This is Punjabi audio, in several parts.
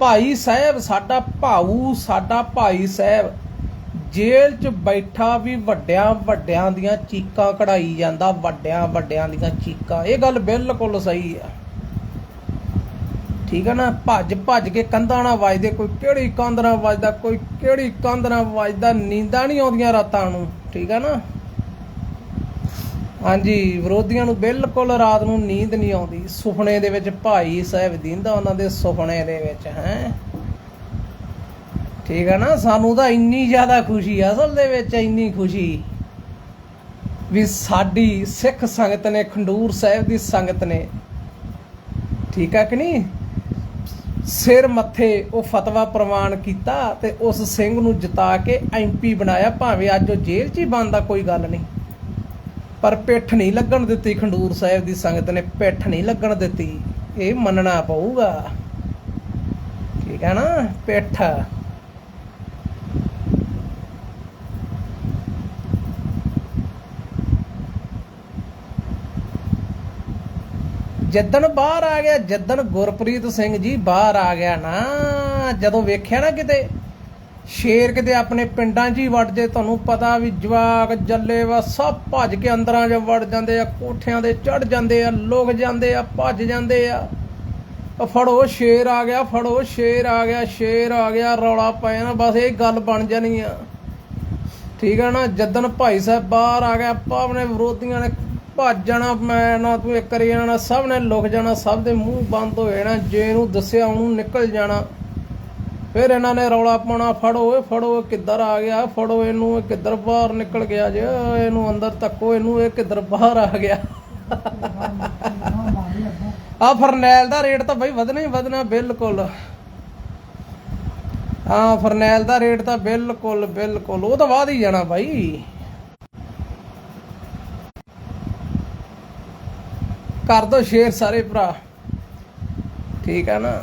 ਭਾਈ ਸਾਹਿਬ, ਸਾਡਾ ਭਾਊ, ਸਾਡਾ ਭਾਈ ਸਾਹਿਬ, ਜੇਲ੍ਹ 'ਚ ਬੈਠਾ ਵੀ ਵੱਡਿਆਂ ਵੱਡਿਆਂ ਦੀਆਂ ਚੀਕਾਂ ਕਢਾਈ ਜਾਂਦਾ, ਵੱਡਿਆਂ ਵੱਡਿਆਂ ਦੀਆਂ ਚੀਕਾਂ। ਇਹ ਗੱਲ ਬਿਲਕੁਲ ਸਹੀ ਆ। ਠੀਕ ਹੈ ਨਾ? ਭੱਜ ਭੱਜ ਕੇ ਕੰਧਾਂ ਨਾਲ ਵੱਜਦੇ, ਕੋਈ ਕਿਹੜੀ ਕੰਧ ਨਾਲ ਵੱਜਦਾ, ਕੋਈ ਕਿਹੜੀ ਕੰਧ ਨਾਲ ਵੱਜਦਾ, ਨੀਂਦਾਂ ਨਹੀਂ ਆਉਂਦੀਆਂ ਰਾਤਾਂ ਨੂੰ। ਠੀਕ ਹੈ ਨਾ? ਹਾਂਜੀ, ਵਿਰੋਧੀਆਂ ਨੂੰ ਬਿਲਕੁਲ ਰਾਤ ਨੂੰ ਨੀਂਦ ਨਹੀਂ ਆਉਂਦੀ। ਸੁਪਨੇ ਦੇ ਵਿੱਚ ਭਾਈ ਸਾਹਿਬ ਦਿੰਦਾ, ਉਹਨਾਂ ਦੇ ਸੁਪਨੇ ਦੇ ਵਿੱਚ, ਹੈ? ਠੀਕ ਹੈ ਨਾ? ਸਾਨੂੰ ਤਾਂ ਇੰਨੀ ਜ਼ਿਆਦਾ ਖੁਸ਼ੀ ਆ, ਅਸਲ ਦੇ ਵਿੱਚ ਇੰਨੀ ਖੁਸ਼ੀ। ਵੀ ਸਾਡੀ ਸਿੱਖ ਸੰਗਤ ਨੇ, ਖੰਡੂਰ ਸਾਹਿਬ ਦੀ ਸੰਗਤ ਨੇ, ਠੀਕ ਆ ਕਿ ਨਹੀਂ? ਸਿਰ ਮੱਥੇ ਉਹ ਫਤਵਾ ਪ੍ਰਵਾਨ ਕੀਤਾ ਤੇ ਉਸ ਸਿੰਘ ਨੂੰ ਜਿਤਾ ਕੇ ਐਮਪੀ ਬਣਾਇਆ। ਭਾਵੇਂ ਅੱਜ ਉਹ ਜੇਲ੍ਹ 'ਚ ਹੀ ਬੰਦਾ ਕੋਈ ਗੱਲ ਨਹੀਂ। ਪਰ ਪਿੱਠ ਨਹੀਂ ਲੱਗਣ ਦਿੱਤੀ ਖੰਡੂਰ ਸਾਹਿਬ ਦੀ ਸੰਗਤ ਨੇ, ਪਿੱਠ ਨਹੀਂ ਲੱਗਣ ਦਿੱਤੀ। ਇਹ ਮੰਨਣਾ ਪਊਗਾ। ਠੀਕ ਹੈ ਨਾ? ਪਿੱਠ। ਜੱਦਨ ਬਾਹਰ ਆ ਗਿਆ ਜੱਦਨ ਗੁਰਪ੍ਰੀਤ ਸਿੰਘ ਜੀ ਬਾਹਰ ਆ ਗਿਆ ਨਾ, ਜਦੋਂ ਵੇਖਿਆ ਨਾ ਕਿਤੇ ਸ਼ੇਰ ਕਿਤੇ ਆਪਣੇ ਪਿੰਡਾਂ 'ਚ ਹੀ ਵੜ ਜੇ, ਤੁਹਾਨੂੰ ਪਤਾ ਵੀ ਜਵਾਕ ਜੱਲੇ ਵਾ, ਸਭ ਭੱਜ ਕੇ ਅੰਦਰਾਂ 'ਚ ਵੜ ਜਾਂਦੇ ਆ, ਕੋਠਿਆਂ ਦੇ ਚੜ ਜਾਂਦੇ ਆ, ਲੋਕ ਜਾਂਦੇ ਆ, ਭੱਜ ਜਾਂਦੇ ਆ। ਫੜੋ, ਸ਼ੇਰ ਆ ਗਿਆ, ਫੜੋ, ਸ਼ੇਰ ਆ ਗਿਆ, ਸ਼ੇਰ ਆ ਗਿਆ, ਰੌਲਾ ਪੈ ਨਾ ਬਸ ਇਹ ਗੱਲ ਬਣ ਜਾਣੀ ਆ। ਠੀਕ ਆ ਨਾ, ਜਦਨ ਭਾਈ ਸਾਹਿਬ ਬਾਹਰ ਆ ਗਿਆ, ਆਪਾਂ ਨੇ ਵਿਰੋਧੀਆਂ ਨੇ ਭੱਜ ਜਾਣਾ, ਮੈਂ ਨਾ ਤੂੰ ਇੱਕ ਕਰੀ ਜਾਣਾ, ਸਭ ਨੇ ਲੁਕ ਜਾਣਾ, ਸਭ ਦੇ ਮੂੰਹ ਬੰਦ ਹੋ ਜਾਣਾ, ਜੇ ਇਹਨੂੰ ਦੱਸਿਆ ਉਹਨੂੰ ਨਿਕਲ ਜਾਣਾ। ਫਿਰ ਇਹਨਾਂ ਨੇ ਰੌਲਾ ਪਾਉਣਾ, ਫੜੋ ਏ ਫੜੋ ਕਿੱਧਰ ਆ ਗਿਆ, ਫੜੋ ਇਹਨੂੰ, ਇਹ ਕਿੱਧਰ ਬਾਹਰ ਨਿਕਲ ਗਿਆ ਜੇ ਇਹਨੂੰ ਅੰਦਰ ਤੱਕੋ ਇਹਨੂੰ, ਇਹ ਕਿੱਧਰ ਬਾਹਰ ਆ ਗਿਆ। ਆ ਫਰਨੈਲ ਦਾ ਰੇਟ ਤਾਂ ਬਈ ਵਧਣਾ ਹੀ ਵਧਣਾ, ਬਿਲਕੁਲ। ਹਾਂ ਫਰਨੈਲ ਦਾ ਰੇਟ ਤਾਂ ਬਿਲਕੁਲ ਬਿਲਕੁਲ, ਉਹ ਤਾਂ ਵਧ ਹੀ ਜਾਣਾ ਬਾਈ। ਕਰ ਦੋ ਸ਼ੇਅਰ ਸਾਰੇ ਭਰਾ। ਠੀਕ ਹੈ ਨਾ।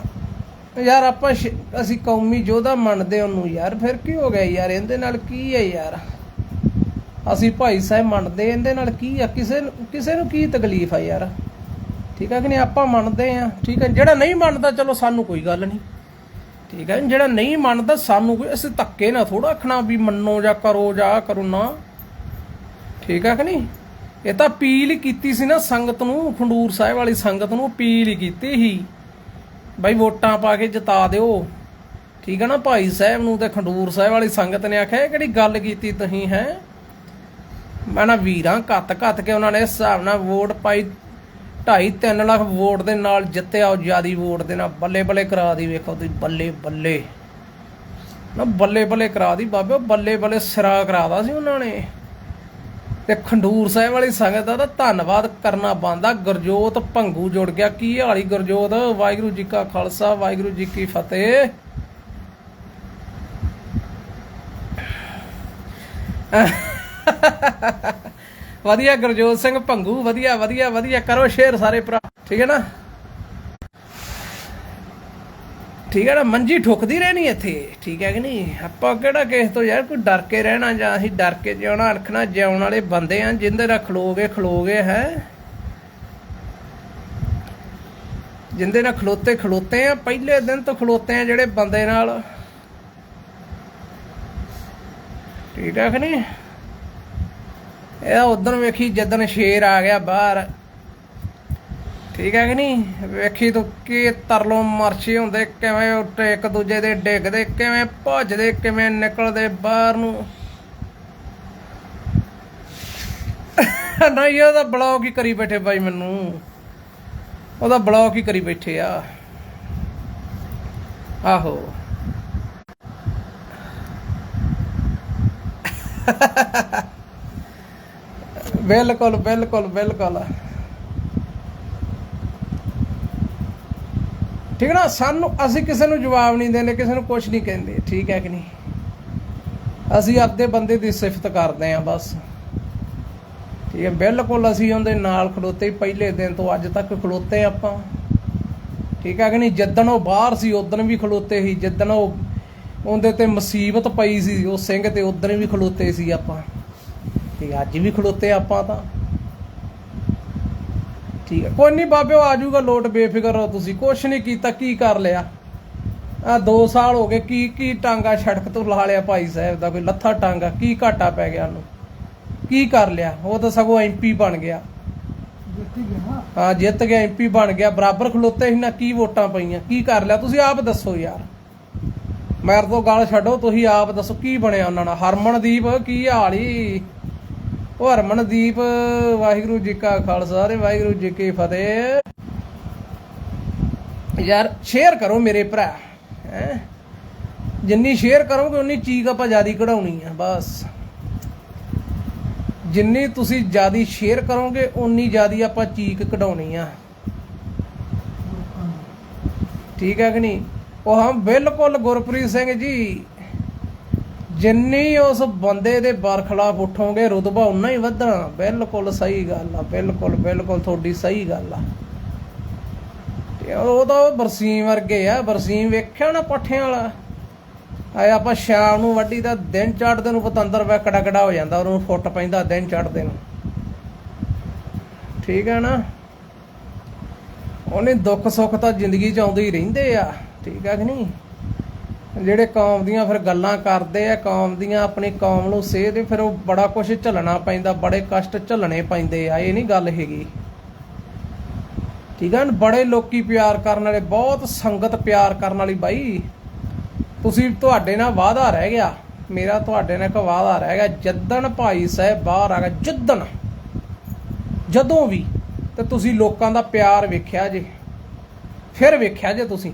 ਯਾਰ ਆਪਾਂ ਸ਼- ਅਸੀਂ ਕੌਮੀ ਯੋਧਾ ਮੰਨਦੇ ਉਹਨੂੰ ਯਾਰ, ਫਿਰ ਕੀ ਹੋ ਗਿਆ ਯਾਰ? ਇਹਦੇ ਨਾਲ ਕੀ ਹੈ ਯਾਰ? ਅਸੀਂ ਭਾਈ ਸਾਹਿਬ ਮੰਨਦੇ ਇਹਦੇ ਨਾਲ ਕੀ ਆ? ਕਿਸੇ ਨੂੰ ਕਿਸੇ ਨੂੰ ਕੀ ਤਕਲੀਫ ਆ ਯਾਰ? ਠੀਕ ਹੈ ਕਿ ਨਹੀਂ? ਆਪਾਂ ਮੰਨਦੇ ਆ ਠੀਕ ਹੈ ਜਿਹੜਾ ਨਹੀਂ ਮੰਨਦਾ, ਚਲੋ ਸਾਨੂੰ ਕੋਈ ਗੱਲ ਨਹੀਂ। ਠੀਕ ਹੈ ਜਿਹੜਾ ਨਹੀਂ ਮੰਨਦਾ, ਸਾਨੂੰ ਕੋਈ ਅਸੀਂ ਧੱਕੇ ਨਾ ਥੋੜਾ ਆਖਣਾ ਵੀ ਮੰਨੋ ਜਾਂ ਕਰੋ ਜਾਂ ਕਰੋ ਨਾ। ਠੀਕ ਹੈ ਕਿ ਨਹੀਂ? ਇਹ ਤਾਂ ਅਪੀਲ ਹੀ ਕੀਤੀ ਸੀ ਨਾ ਸੰਗਤ ਨੂੰ, ਖੰਡੂਰ ਸਾਹਿਬ ਵਾਲੀ ਸੰਗਤ ਨੂੰ ਅਪੀਲ ਹੀ ਕੀਤੀ ਸੀ। ਬਾਈ ਵੋਟਾਂ ਪਾ ਕੇ ਜਿਤਾ ਦਿਓ। ਠੀਕ ਹੈ ਨਾ ਭਾਈ ਸਾਹਿਬ ਨੂੰ ਤੇ ਖੰਡੂਰ ਸਾਹਿਬ ਵਾਲੀ ਸੰਗਤ ਨੇ ਆਖਿਆ, ਇਹ ਕਿਹੜੀ ਗੱਲ ਕੀਤੀ ਤੁਸੀਂ, ਹੈ? ਮੈਂ ਨਾ ਵੀਰਾਂ ਘੱਤ ਘੱਤ ਕੇ ਉਹਨਾਂ ਨੇ ਹਿਸਾਬ ਨਾਲ ਵੋਟ ਪਾਈ 2.5 3 ਲੱਖ ਵੋਟ ਦੇ ਨਾਲ ਜਿੱਤਿਆ, ਉਹ ਜਿਆਦੀ ਵੋਟ ਦੇ ਨਾਲ ਬੱਲੇ ਬੱਲੇ ਕਰਾ ਦੀ, ਵੇਖੋ ਤੁਸੀਂ, ਬੱਲੇ ਬੱਲੇ। ਨਾ ਬੱਲੇ ਬੱਲੇ ਕਰਾ ਦੀ, ਬਾਬੇ ਬੱਲੇ ਬੱਲੇ ਸਿਰਾ ਕਰਾਦਾ ਸੀ ਉਹਨਾਂ ਨੇ। ਤੇ ਖੰਡੂਰ ਸਾਹਿਬ ਵਾਲੀ ਸੰਗਤ ਦਾ ਤਾਂ ਧੰਨਵਾਦ ਕਰਨਾ ਬੰਦਾ। ਗੁਰਜੋਤ ਭੰਗੂ ਜੁੜ ਗਿਆ। ਕੀ ਹਾਲੀ ਗੁਰਜੋਤ? ਵਾਹਿਗੁਰੂ ਜੀ ਕਾ ਖਾਲਸਾ, ਵਾਹਿਗੁਰੂ ਜੀ ਕੀ ਫਤਿਹ। ਵਧੀਆ ਗੁਰਜੋਤ ਸਿੰਘ ਭੰਗੂ, ਵਧੀਆ ਵਧੀਆ ਵਧੀਆ। ਕਰੋ ਸ਼ੇਰ ਸਾਰੇ ਭਰਾ। ਠੀਕ ਹੈ ਨਾ? ਠੀਕ ਹੈ ਨਾ, ਮੰਜੀ ਠੁਕਦੀ ਰਹਿਣੀ ਇੱਥੇ। ਠੀਕ ਹੈ ਕਿ ਨਹੀਂ? ਆਪਾਂ ਕਿਹੜਾ ਕਿਸੇ ਤੋਂ ਯਾਰ ਕੋਈ ਡਰ ਕੇ ਰਹਿਣਾ ਜਾਂ ਅਸੀਂ ਡਰ ਕੇ ਜਿਉਣਾ ਅਣਖਣਾ ਜਿਉਣ ਵਾਲੇ ਬੰਦੇ ਆ, ਜਿੰਦੇ ਨਾਲ ਖਲੋਗੇ ਖਲੋਗੇ, ਹੈ? ਜਿੰਦੇ ਨਾਲ ਖਲੋਤੇ ਖਲੋਤੇ ਆ, ਪਹਿਲੇ ਦਿਨ ਤੋਂ ਖਲੋਤੇ ਆ ਜਿਹੜੇ ਬੰਦੇ ਨਾਲ। ਠੀਕ ਹੈ ਕਿ ਨਹੀਂ? ਇਹ ਉਦੋਂ ਵੇਖੀ ਜਦੋਂ ਸ਼ੇਰ ਆ ਗਿਆ ਬਾਹਰ। ਠੀਕ ਹੈ ਕਿ ਨਹੀਂ? ਵੇਖੀ ਤੂੰ ਕੀ ਤਰਲੋ ਮਰਸ਼ੀ ਹੁੰਦੇ, ਕਿਵੇਂ ਉੱਤੇ ਇੱਕ ਦੂਜੇ ਦੇ ਡਿੱਗਦੇ, ਕਿਵੇਂ ਭੱਜਦੇ, ਕਿਵੇਂ ਨਿਕਲਦੇ ਬਾਹਰ ਨੂੰ। ਨਹੀਂ, ਉਹਦਾ ਬਲੌਗ ਹੀ ਕਰੀ ਬੈਠੇ ਬਾਈ ਮੈਨੂੰ। ਉਹਦਾ ਬਲੌਗ ਹੀ ਕਰੀ ਬੈਠੇ ਆ। ਆਹੋ। ਬਿਲਕੁਲ ਬਿਲਕੁਲ ਬਿਲਕੁਲ। ਠੀਕ ਹੈ ਨਾ? ਸਾਨੂੰ, ਅਸੀਂ ਕਿਸੇ ਨੂੰ ਜਵਾਬ ਨਹੀਂ ਦਿੰਦੇ, ਕਿਸੇ ਨੂੰ ਕੁਝ ਨਹੀਂ ਕਹਿੰਦੇ। ਠੀਕ ਹੈ ਕਿ ਨਹੀਂ? ਅਸੀਂ ਆਪਦੇ ਬੰਦੇ ਦੀ ਸਿਫਤ ਕਰਦੇ ਆਂ ਬਸ। ਠੀਕ ਹੈ? ਬਿਲਕੁਲ ਅਸੀਂ ਉਹਦੇ ਨਾਲ ਖਲੋਤੇ ਪਹਿਲੇ ਦਿਨ ਤੋਂ ਅੱਜ ਤੱਕ ਖਲੋਤੇ ਆਪਾਂ। ਠੀਕ ਹੈ ਕਿ ਨਹੀਂ? ਜਿੱਦਣ ਉਹ ਬਾਹਰ ਸੀ, ਉਦੋਂ ਵੀ ਖਲੋਤੇ ਸੀ। ਜਿੱਦਣ ਉਹ ਉਹਦੇ ਤੇ ਮੁਸੀਬਤ ਪਈ ਸੀ, ਉਹ ਸਿੰਘ ਤੇ ਉਦੋਂ ਵੀ ਖਲੋਤੇ ਸੀ ਆਪਾਂ। ਤੇ ਅੱਜ ਵੀ ਖਲੋਤੇ ਆਪਾਂ ਤਾਂ। ਠੀਕ ਹੈ। ਕੋਈ ਨਹੀਂ ਬਾਬਿਓ ਆ ਜਾਊਗਾ ਲੋਟ ਬੇਫਿਕਰ ਰਹੋ ਤੁਸੀਂ। ਕੁਛ ਨਹੀਂ ਕੀਤਾ ਕੀ ਕਰ ਲਿਆ? ਆ 2 ਸਾਲ ਹੋ ਗਏ ਕੀ ਕੀ ਟਾਂਗਾ ਛੜਕ ਤੋਂ ਲਾ ਲਿਆ ਭਾਈ ਸਾਹਿਬ ਦਾ ਕੋਈ ਲੱਥਾ ਟਾਂਗਾ ਕੀ ਘਾਟਾ ਪੈ ਗਿਆ ਉਹਨੂੰ? ਕੀ ਕਰ ਲਿਆ? ਉਹ ਤਾਂ ਸਗੋਂ ਐਮਪੀ ਬਣ ਗਿਆ। ਜਿੱਤੀ ਗਿਆ। ਹਾਂ ਜਿੱਤ ਗਿਆ ਐਮਪੀ ਬਣ ਗਿਆ ਬਰਾਬਰ ਖਲੋਤੇ ਸੀ ਨਾ ਕੀ ਵੋਟਾਂ ਪਈਆਂ? ਕੀ ਕਰ ਲਿਆ? ਤੁਸੀਂ ਆਪ ਦੱਸੋ ਯਾਰ। ਮੈਰ ਤੋਂ ਗੱਲ ਛੱਡੋ ਤੁਸੀਂ ਆਪ ਦੱਸੋ ਕੀ ਬਣਿਆ ਉਹਨਾਂ ਨਾਲ? ਹਰਮਨਦੀਪ ਕੀ ਹਾਲ ਉਹ ਹਰਮਨਦੀਪ, ਵਾਹਿਗੁਰੂ ਜੀ ਕਾ ਖਾਲਸਾ ਤੇ ਵਾਹਿਗੁਰੂ ਜੀ ਕੀ ਫਤਿਹ। ਯਾਰ ਸ਼ੇਅਰ ਕਰੋ ਮੇਰੇ ਭਰਾ, ਹੈ? ਜਿੰਨੀ ਸ਼ੇਅਰ ਕਰੋਗੇ, ਉਨੀ ਚੀਕ ਆਪਾਂ ਜਿਆਦੀ ਕਢਾਉਣੀ ਆ, ਬਸ। ਜਿੰਨੀ ਤੁਸੀਂ ਜਿਆਦੀ ਸ਼ੇਅਰ ਕਰੋਗੇ, ਉਨੀ ਜਿਆਦੀ ਆਪਾਂ ਚੀਕ ਕਢਾਉਣੀ ਆ। ਠੀਕ ਹੈ ਕਿ ਨਹੀਂ? ਉਹ ਹਮ ਬਿਲਕੁਲ ਗੁਰਪ੍ਰੀਤ ਸਿੰਘ ਜੀ ਜਿੰਨੀ ਉਸ ਬੰਦੇ ਦੇ ਬਰਖਲਾਫ ਉਠੋਗੇ, ਰੁਤਬਾ ਉਨਾ ਹੀ ਵਧਣਾ। ਬਿਲਕੁਲ ਸਹੀ ਗੱਲ ਆ, ਬਿਲਕੁਲ ਬਿਲਕੁਲ ਤੁਹਾਡੀ ਸਹੀ ਗੱਲ ਆ। ਤੇ ਉਹ ਤਾਂ ਉਹ ਬਰਸੀਮ ਵਰਗੇ ਆ, ਬਰਸੀਮ ਵੇਖਿਆ ਨਾ ਪੱਠਿਆਂ ਵਾਲਾ? ਆਏ ਆਪਾਂ ਸ਼ਾਮ ਨੂੰ ਵੱਢੀ ਦਾ ਦਿਨ ਚੜਦੇ ਨੂੰ ਪਤੰਦਰ ਵੇ ਕੜਾ ਕੜਾ ਹੋ ਜਾਂਦਾ, ਉਹਨੂੰ ਫੁੱਟ ਪੈਂਦਾ ਦਿਨ ਚੜਦੇ ਨੂੰ। ਠੀਕ ਹੈ ਨਾ? ਉਹਨੇ ਦੁੱਖ ਸੁੱਖ ਤਾਂ ਜ਼ਿੰਦਗੀ 'ਚ ਆਉਂਦੇ ਹੀ ਰਹਿੰਦੇ ਆ, ਠੀਕ ਹੈ ਕਿ ਨਹੀਂ? ਜਿਹੜੇ ਕੌਮ ਦੀਆਂ ਫਿਰ ਗੱਲਾਂ ਕਰਦੇ ਆ, ਕੌਮ ਦੀਆਂ ਆਪਣੀ ਕੌਮ ਨੂੰ ਸੇਧ ਫਿਰ ਉਹ ਬੜਾ ਕੁਝ ਝੱਲਣਾ ਪੈਂਦਾ, ਬੜੇ ਕਸ਼ਟ ਝੱਲਣੇ ਪੈਂਦੇ ਆ, ਇਹ ਨਹੀਂ ਗੱਲ ਹੈਗੀ। ਠੀਕ ਆ ਬੜੇ ਲੋਕੀ ਪਿਆਰ ਕਰਨ ਵਾਲੇ, ਬਹੁਤ ਸੰਗਤ ਪਿਆਰ ਕਰਨ ਵਾਲੀ ਬਾਈ। ਤੁਸੀਂ ਤੁਹਾਡੇ ਨਾਲ ਵਾਅਦਾ ਰਹਿ ਗਿਆ, ਮੇਰਾ ਤੁਹਾਡੇ ਨਾਲ ਇੱਕ ਵਾਅਦਾ ਰਹਿ ਗਿਆ ਜਦਨ ਭਾਈ ਸਾਹਿਬ ਬਾਹਰ ਆ ਗਿਆ ਜਦਨ ਜਦੋਂ ਵੀ ਤੇ ਤੁਸੀਂ ਲੋਕਾਂ ਦਾ ਪਿਆਰ ਵੇਖਿਆ ਜੇ, ਫਿਰ ਵੇਖਿਆ ਜੇ ਤੁਸੀਂ।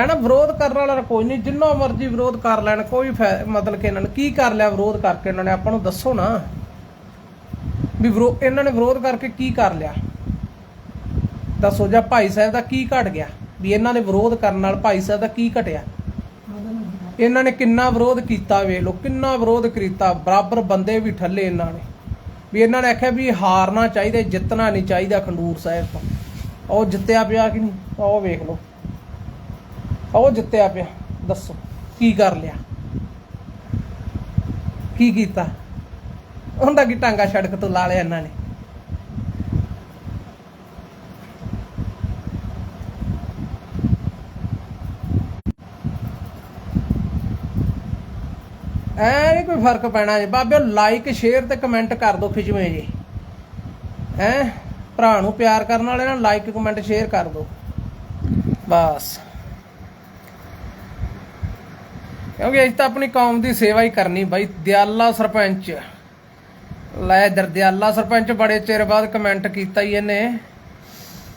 ਹੈ ਨਾ ਵਿਰੋਧ ਕਰਨ ਵਾਲਾ ਕੋਈ ਨਹੀਂ। ਜਿੰਨਾ ਮਰਜ਼ੀ ਵਿਰੋਧ ਕਰ ਲੈਣ, ਕੋਈ ਫਾਇ- ਮਤਲਬ ਕਿ ਇਹਨਾਂ ਨੇ ਕੀ ਕਰ ਲਿਆ ਵਿਰੋਧ ਕਰਕੇ ਇਹਨਾਂ ਨੇ? ਆਪਾਂ ਨੂੰ ਦੱਸੋ ਨਾ। ਵੀ ਵਿਰੋ, ਇਹਨਾਂ ਨੇ ਵਿਰੋਧ ਕਰਕੇ ਕੀ ਕਰ ਲਿਆ? ਦੱਸੋ ਜਾਂ ਭਾਈ ਸਾਹਿਬ ਦਾ ਕੀ ਘਟ ਗਿਆ? ਵੀ ਇਹਨਾਂ ਨੇ ਵਿਰੋਧ ਕਰਨ ਨਾਲ ਭਾਈ ਸਾਹਿਬ ਦਾ ਕੀ ਘਟਿਆ? ਇਹਨਾਂ ਨੇ ਕਿੰਨਾ ਵਿਰੋਧ ਕੀਤਾ ਵੇਖ ਲਓ, ਕਿੰਨਾ ਵਿਰੋਧ ਕੀਤਾ। ਬਰਾਬਰ ਬੰਦੇ ਵੀ ਠੱਲੇ ਇਹਨਾਂ ਨੇ। ਵੀ ਇਹਨਾਂ ਨੇ ਆਖਿਆ ਵੀ ਹਾਰਨਾ ਚਾਹੀਦਾ, ਜਿੱਤਣਾ ਨਹੀਂ ਚਾਹੀਦਾ ਖੰਡੂਰ ਸਾਹਿਬ ਤੋਂ। ਉਹ ਜਿੱਤਿਆ ਪਿਆ ਕਿ ਨਹੀਂ? ਉਹ ਵੇਖ ਲਓ। ਉਹ ਜਿੱਤਿਆ ਪਿਆ। ਦੱਸੋ, ਕੀ ਕਰ ਲਿਆ? ਕੀ ਕੀਤਾ? ਹੁੰਦਾ ਕੀ ਟਾਂਗਾ ਸੜਕ ਤੋਂ ਲਾ ਲਿਆ ਇਹਨਾਂ ਨੇ? ਐ ਨਹੀਂ ਕੋਈ ਫ਼ਰਕ ਪੈਣਾ ਜੇ। ਬਾਬੇ ਲਾਈਕ ਸ਼ੇਅਰ ਤੇ ਕਮੈਂਟ ਕਰ ਦਿਓ ਖਿਚਵੇਂ ਜੀ। ਹੈ? ਭਰਾ ਨੂੰ ਪਿਆਰ ਕਰਨ ਵਾਲੇ ਨਾਲ ਲਾਈਕ ਕਮੈਂਟ ਸ਼ੇਅਰ ਕਰ ਦਿਓ। ਬਸ। ਕਿਉਂਕਿ ਅਸੀਂ ਤਾਂ ਆਪਣੀ ਕੌਮ ਦੀ ਸੇਵਾ ਹੀ ਕਰਨੀ ਬਾਈ ਦਿਆਲਾ ਸਰਪੰਚ। ਲੈ ਦਰ ਦਿਆਲਾ ਸਰਪੰਚ ਬੜੇ ਚਿਰ ਬਾਅਦ ਕਮੈਂਟ ਕੀਤਾ ਹੀ ਇਹਨੇ।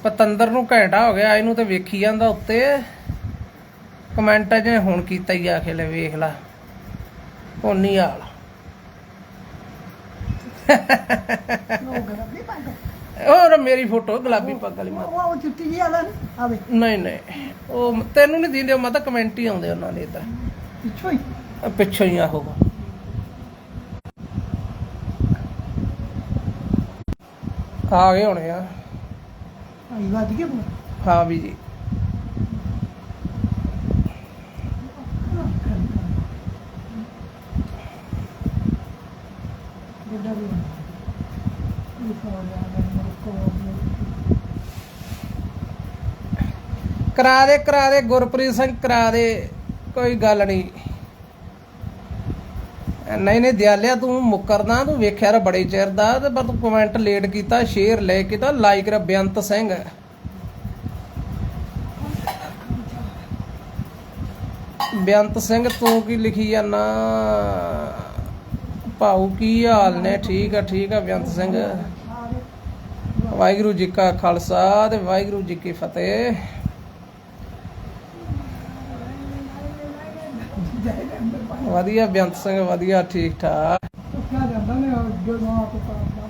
ਪਤੰਦਰ ਨੂੰ ਘੰਟਾ ਹੋ ਗਿਆ ਇਹਨੂੰ ਤੇ ਵੇਖੀ ਜਾਂਦਾ ਉੱਤੇ। ਕਮੈਂਟ ਜੇ ਹੁਣ ਕੀਤਾ ਹੀ ਆਖੇ ਲੈ ਵੇਖ ਲਾ। ਹੋਨੀ ਹਾਲ ਉਹ ਹੋਰ ਮੇਰੀ ਫੋਟੋ ਗੁਲਾਬੀ ਪੱਗ ਵਾਲੀ ਮਾਤਾ। ਉਹ ਉਹ ਚਿੱਟੀ ਜੀ ਵਾਲਾ ਨਹੀਂ ਨਹੀਂ। ਉਹ ਤੈਨੂੰ ਨਹੀਂ ਦਿੰਦੇ ਮੈਂ ਤਾਂ ਕਮੈਂਟ ਹੀ ਆਉਂਦੇ ਉਹਨਾਂ ਦੇ ਇਧਰ। ਪਿੱਛੋਂ ਹੀ? ਪਿੱਛੋਂ ਹੀ ਆਹੋ ਆ ਗਏ ਹੋਣੇ ਆ। ਆਈ ਵੱਜ ਬੋਲ ਹਾਂ ਵੀ ਜੀ। ਗਿਆ। ਕਰਾ ਦੇ ਕਰਾ ਦੇ ਗੁਰਪ੍ਰੀਤ ਸਿੰਘ ਕਰਾ ਦੇ। ਕੋਈ ਗੱਲ ਨਹੀਂ। ਨਹੀਂ ਨਹੀਂ, ਦਿਆਲਿਆ, ਤੂੰ ਮੁਕਰਦਾ, ਤੂੰ ਵੇਖਿਆ ਰ ਬੜੇ ਚਿਰ ਦਾ, ਤੇ ਪਰ ਤੂੰ ਕਮੈਂਟ ਲੇਟ ਕੀਤਾ ਸ਼ੇਅਰ ਲੈ ਕੀਤਾ ਲਾਈਕ ਰ ਬੇਅੰਤ ਸਿੰਘ। ਬੇਅੰਤ ਸਿੰਘ, ਤੂੰ ਕੀ ਲਿਖੀ ਜਾਨਾ ਭਾਊ, ਕੀ ਹਾਲ ਨੇ? ਠੀਕ ਆ ਠੀਕ ਆ ਬੇਅੰਤ ਸਿੰਘ। ਵਾਹਿਗੁਰੂ ਜੀ ਕਾ ਖਾਲਸਾ ਤੇ ਵਾਹਿਗੁਰੂ ਜੀ ਕੀ ਫਤਿਹ। ਵਧੀਆ ਬੇਅੰਤ ਸਿੰਘ ਵਧੀਆ ਠੀਕ ਠਾਕ ਕਿਆ ਜਾਂਦਾ ਨੇ ਜਦੋਂ ਆਪ ਪਾਉਂਦਾ